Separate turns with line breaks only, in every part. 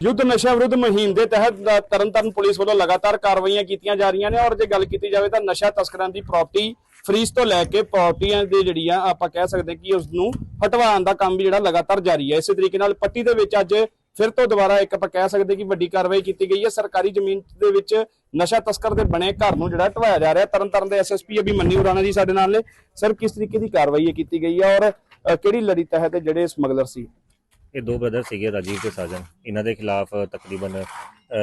ਯੁੱਧ ਨਸ਼ਾ ਵਿਰੁੱਧ ਮੁਹਿੰਮ ਦੇ ਤਹਿਤ ਲ- ਤਰਨਤਾਰਨ ਪੁਲਿਸ ਵੱਲੋਂ ਲਗਾਤਾਰ ਕਾਰਵਾਈਆਂ ਕੀਤੀਆਂ ਜਾ ਰਹੀਆਂ ਨੇ ਔਰ ਜੇ ਗੱਲ ਕੀਤੀ ਜਾਵੇ ਤਾਂ ਨਸ਼ਾ ਤਸਕਰਾਂ ਦੀ ਪ੍ਰਾਪਰਟੀ ਫਰੀਜ਼ ਤੋਂ ਲੈ ਕੇ ਪ੍ਰਾਪਰਟੀਆਂ ਦੇ ਆ, ਆਪਾਂ ਕਹਿ ਸਕਦੇ ਹਾਂ ਕਿ ਉਸ ਨੂੰ ਹਟਵਾਉਣ ਦਾ ਕੰਮ ਵੀ ਜਿਹੜਾ ਲਗਾਤਾਰ ਜਾਰੀ ਹੈ। ਇਸੇ ਤਰੀਕੇ ਨਾਲ ਪੱਟੀ ਦੇ ਵਿੱਚ ਅੱਜ ਫਿਰ ਤੋਂ ਦੁਬਾਰਾ ਇੱਕ ਆਪਾਂ ਕਹਿ ਸਕਦੇ ਕਿ ਵੱਡੀ ਕਾਰਵਾਈ ਕੀਤੀ ਗਈ ਹੈ। ਸਰਕਾਰੀ ਜ਼ਮੀਨ ਦੇ ਵਿੱਚ ਨਸ਼ਾ ਤਸਕਰ ਦੇ ਬਣੇ ਘਰ ਨੂੰ ਜਿਹੜਾ ਢਵਾਇਆ ਜਾ ਰਿਹਾ। ਤਰਨਤਾਰਨ ਦੇ ਐਸਐਸਪੀ ਅਭੀ ਮੰਨੀ ਉਰਾਣਾ ਜੀ ਸਾਡੇ ਨਾਲ ਨੇ। ਸਰ, ਕਿਸ ਤਰੀਕੇ ਦੀ ਕਾਰਵਾਈ ਕੀਤੀ ਗਈ ਹੈ ਔਰ ਕਿਹੜੀ ਲੜੀ ਤਹਿਤ ਜਿਹੜੇ ਸਮਗਲਰ ਸੀ?
ਇਹ ਦੋ ਬ੍ਰਦਰ ਸੀਗੇ, ਰਾਜੀਵ ਤੇ ਸਾਜਨ। ਇਹਨਾਂ ਦੇ ਖਿਲਾਫ ਤਕਰੀਬਨ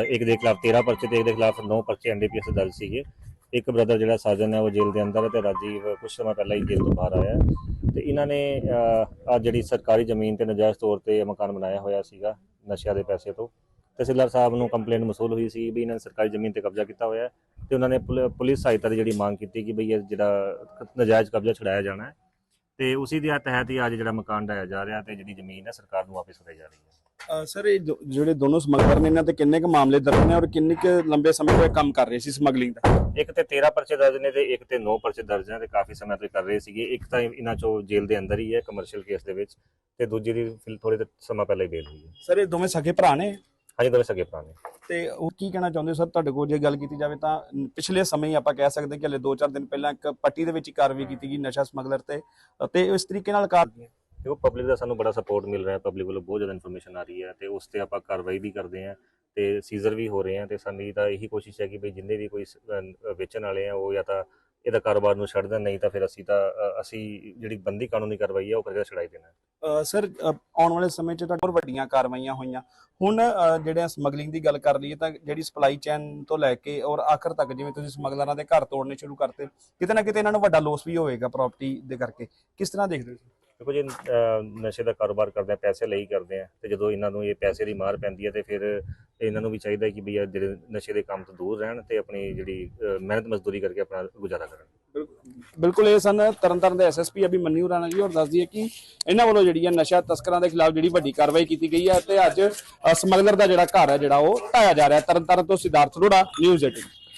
ਇੱਕ ਦੇ ਖਿਲਾਫ 13 ਪਰਚੇ ਤੇ ਇੱਕ ਦੇ ਖਿਲਾਫ 9 ਪਰਚੇ ਐਨਡੀਪੀਐਸ ਦਰਜ ਸੀਗੇ। ਇੱਕ ਬ੍ਰਦਰ ਜਿਹੜਾ ਸਾਜਨ ਹੈ, ਉਹ ਜੇਲ੍ਹ ਦੇ ਅੰਦਰ ਹੈ ਤੇ ਰਾਜੀਵ ਕੁਝ ਸਮਾਂ ਪਹਿਲਾਂ ਹੀ ਜੇਲ੍ਹ ਤੋਂ ਬਾਹਰ ਆਇਆ ਤੇ ਇਹਨਾਂ ਨੇ ਆ ਜਿਹੜੀ ਸਰਕਾਰੀ ਜ਼ਮੀਨ ਤੇ ਨਜਾਇਜ਼ ਤੌਰ ਤੇ ਮਕਾਨ ਬਣਾਇਆ ਹੋਇਆ ਸੀਗਾ। ਨਸ਼ਿਆਂ ਦੇ ਪੈਸੇ ਤੋਂ। ਤਹਿਸੀਲਦਾਰ ਸਾਹਿਬ ਨੂੰ ਕੰਪਲੇਂਟ ਮਸੂਲ ਹੋਈ ਸੀ ਵੀ ਇਹਨਾਂ ਨੇ ਸਰਕਾਰੀ ਜ਼ਮੀਨ ਤੇ ਕਬਜ਼ਾ ਕੀਤਾ ਹੋਇਆ ਹੈ ਤੇ ਉਹਨਾਂ ਨੇ ਪੁਲ- ਪੁਲਿਸ ਸਹਾਇਤਾ ਦੀ ਜਿਹੜੀ ਮੰਗ ਕੀਤੀ ਕਿ ਬਈ ਇਹ ਜਿਹੜਾ ਨਾਜਾਇਜ਼ ਕਬਜ਼ਾ ਛੁਡਾਇਆ ਜਾਣਾ ਹੈ ਤੇ ਉਸੇ ਦੇ ਤਹਿਤ ਹੀ ਅੱਜ ਜਿਹੜਾ ਮਕਾਨ ਢਾਇਆ ਜਾ ਰਿਹਾ ਤੇ ਜਿਹੜੀ ਜ਼ਮੀਨ ਹੈ ਸਰਕਾਰ ਨੂੰ ਵਾਪਸ ਕਰਾਈ ਜਾ ਰਹੀ ਹੈ।
ਸਰ, ਇਹ ਜੋ- ਜਿਹੜੇ ਦੋਨੋਂ ਸਮਗਲਰ ਨੇ, ਇਹਨਾਂ ਤੇ ਕਿੰਨੇ ਕੁ ਮਾਮਲੇ ਦਰਜ ਨੇ ਔਰ ਕਿੰਨੇ ਕੁ ਲੰਬੇ ਸਮੇਂ ਤੋਂ ਇਹ ਕੰਮ ਕਰ ਰਹੇ ਸੀ ਸਮਗਲਿੰਗ ਦਾ?
ਇੱਕ ਤੇ 13 ਪਰਚੇ ਦਰਜ ਨੇ ਤੇ ਇੱਕ ਤੇ 9 ਪਰਚੇ ਦਰਜ ਨੇ ਤੇ ਕਾਫੀ ਸਮੇਂ ਤੋਂ ਕਰ ਰਹੇ ਸੀਗੇ। ਇੱਕ ਤਾਂ ਇਹਨਾਂ ਚੋਂ ਜੇਲ੍ਹ ਦੇ ਅੰਦਰ ਹੀ ਹੈ ਕਮਰਸ਼ੀਅਲ ਕੇਸ ਦੇ ਵਿੱਚ ਤੇ ਦੂਜੀ ਦੀ ਥੋੜੇ ਸਮਾਂ ਪਹਿਲਾਂ ਹੀ ਬੇਲ ਹੋਈ ਹੈ।
ਸਰ ਇਹ ਦੋਵੇਂ ਸਕੇ ਭਰਾ ਨੇ?
ਹਾਂਜੀ ਦੋਵੇਂ ਸਗੇ ਭਰਾ ਨੇ।
ਤੇ ਉਹ ਕੀ ਕਹਿਣਾ ਚਾਹੁੰਦੇ ਸਰ? ਤੁਹਾਡੇ ਕੋਲ ਜੇ ਗੱਲ ਕੀਤੀ ਜਾਵੇ ਤਾਂ ਪਿਛਲੇ ਸਮੇਂ ਹੀ ਆਪਾਂ ਕਹਿ ਸਕਦੇ ਕਿ ਹਲੇ 2-4 ਦਿਨ ਪਹਿਲਾਂ ਇੱਕ ਪੱਟੀ ਦੇ ਵਿੱਚ ਕਾਰਵਾਈ ਕੀਤੀ ਗਈ ਨਸ਼ਾ ਸਮਗਲਰ ਤੇ। ਤੇ ਇਸ ਤਰੀਕੇ ਨਾਲ ਕਾਰ
ਦੇਖੋ ਪਬਲਿਕ ਦਾ ਸਾਨੂੰ ਬੜਾ ਸਪੋਰਟ ਮਿਲ ਰਿਹਾ ਹੈ ਪਬਲਿਕ ਵੱਲੋਂ ਬਹੁਤ ਜ਼ਿਆਦਾ ਇਨਫੋਰਮੇਸ਼ਨ ਆ ਰਹੀ ਹੈ ਤੇ ਉਸ ਤੇ ਆਪਾਂ ਕਾਰਵਾਈ ਵੀ ਕਰਦੇ ਹਾਂ। ਤੇ ਸੀਜ਼ਰ ਵੀ ਹੋ ਰਹੇ ਆ ਤੇ ਸਾਡੀ ਤਾਂ ਇਹੀ ਕੋਸ਼ਿਸ਼ ਹੈ ਕਿ ਬਈ ਜਿੰਨੇ ਵੀ ਕੋਈ ਅਹ ਵੇਚਣ ਵਾਲੇ ਆ ਉਹ ਜਾਂ ਤਾਂ ਇਹਦਾ ਕਾਰੋਬਾਰ ਨੂੰ ਛੱਡ ਦੇਣ ਨਹੀਂ ਤਾਂ ਫਿਰ ਅਸੀਂ ਤਾਂ ਅ, ਅਸੀਂ ਜਿਹੜੀ ਬੰਦੀ ਕਾਨੂੰਨੀ ਕਾਰਵਾਈ ਹੈ ਉਹ ਕਰਕੇ ਛਡਾਈ ਦੇਣਾ
ਸਰ ਆਉਣ ਵਾਲੇ ਸਮੇਂ 'ਚ ਤਾਂ ਹੋਰ ਵੱਡੀਆਂ ਕਾਰਵਾਈਆਂ ਹੋਈਆਂ। ਹੁਣ ਅ, ਜਿਹੜੇ ਸਮਗਲਿੰਗ ਦੀ ਗੱਲ ਕਰ ਲਈਏ ਤਾਂ ਜਿਹੜੀ ਸਪਲਾਈ ਚੈਨ ਤੋਂ ਲੈ ਕੇ ਔਰ ਆਖਰ ਤੱਕ ਜਿਵੇਂ ਤੁਸੀਂ ਸਮਗਲਰਾਂ ਦੇ ਘਰ ਤੋੜਨੇ ਸ਼ੁਰੂ ਕਰਤੇ ਕਿਤੇ ਨਾ ਕਿਤੇ ਇਹਨਾਂ ਨੂੰ ਵੱਡਾ ਲੋਸ ਵੀ ਹੋਵੇਗਾ ਪ੍ਰਾਪਰਟੀ ਦੇ ਕਰਕੇ। ਕਿਸ ਤਰ੍ਹਾਂ ਦੇਖਦੇ ਹੋ
ਦੇਖੋ ਜੀ ਨਸ਼ੇ ਦਾ ਕਾਰੋਬਾਰ ਕਰਦੇ ਆ, ਪੈਸੇ ਲਈ ਕਰਦੇ ਆ, ਤੇ ਜਦੋਂ ਇਹਨਾਂ ਨੂੰ ਇਹ ਪੈਸੇ ਦੀ ਮਾਰ ਪੈਂਦੀ ਹੈ ਤੇ ਫਿਰ ਇਹਨਾਂ ਨੂੰ ਵੀ ਚਾਹੀਦਾ ਕਿ ਵੀ ਜਿਹੜੇ ਨਸ਼ੇ ਦੇ ਕੰਮ ਤੋਂ ਦੂਰ ਰਹਿਣ ਤੇ ਆਪਣੀ ਜਿਹੜੀ ਮਿਹਨਤ ਮਜ਼ਦੂਰੀ ਕਰਕੇ ਆਪਣਾ ਗੁਜ਼ਾਰਾ ਕਰਨ
ਬਿਲਕੁਲ ਇਹ ਸਨ ਤਰਨਤਾਰਨ ਦੇ ਐਸਐਸਪੀ ਅਭੀ ਮੰਨੀ ਉਰਾਣਾ ਜੀ ਹੋਰ ਦੱਸਦੀ ਹੈ ਕਿ ਇਹਨਾਂ ਵੱਲੋਂ ਜਿਹੜੀ ਹੈ ਨਸ਼ਾ ਤਸਕਰਾਂ ਦੇ ਖਿਲਾਫ ਜਿਹੜੀ ਵੱਡੀ ਕਾਰਵਾਈ ਕੀਤੀ ਗਈ ਹੈ ਤੇ ਅੱਜ ਸਮਗਲਰ ਦਾ ਜਿਹੜਾ ਘਰ ਹੈ ਜਿਹੜਾ ਉਹ ਢਾਇਆ ਜਾ ਰਿਹਾ ਹੈ। ਤਰਨਤਾਰਨ ਤੋਂ ਸਿਧਾਰਥ ਅਰੋੜਾ, ਨਿਊਜ਼ 18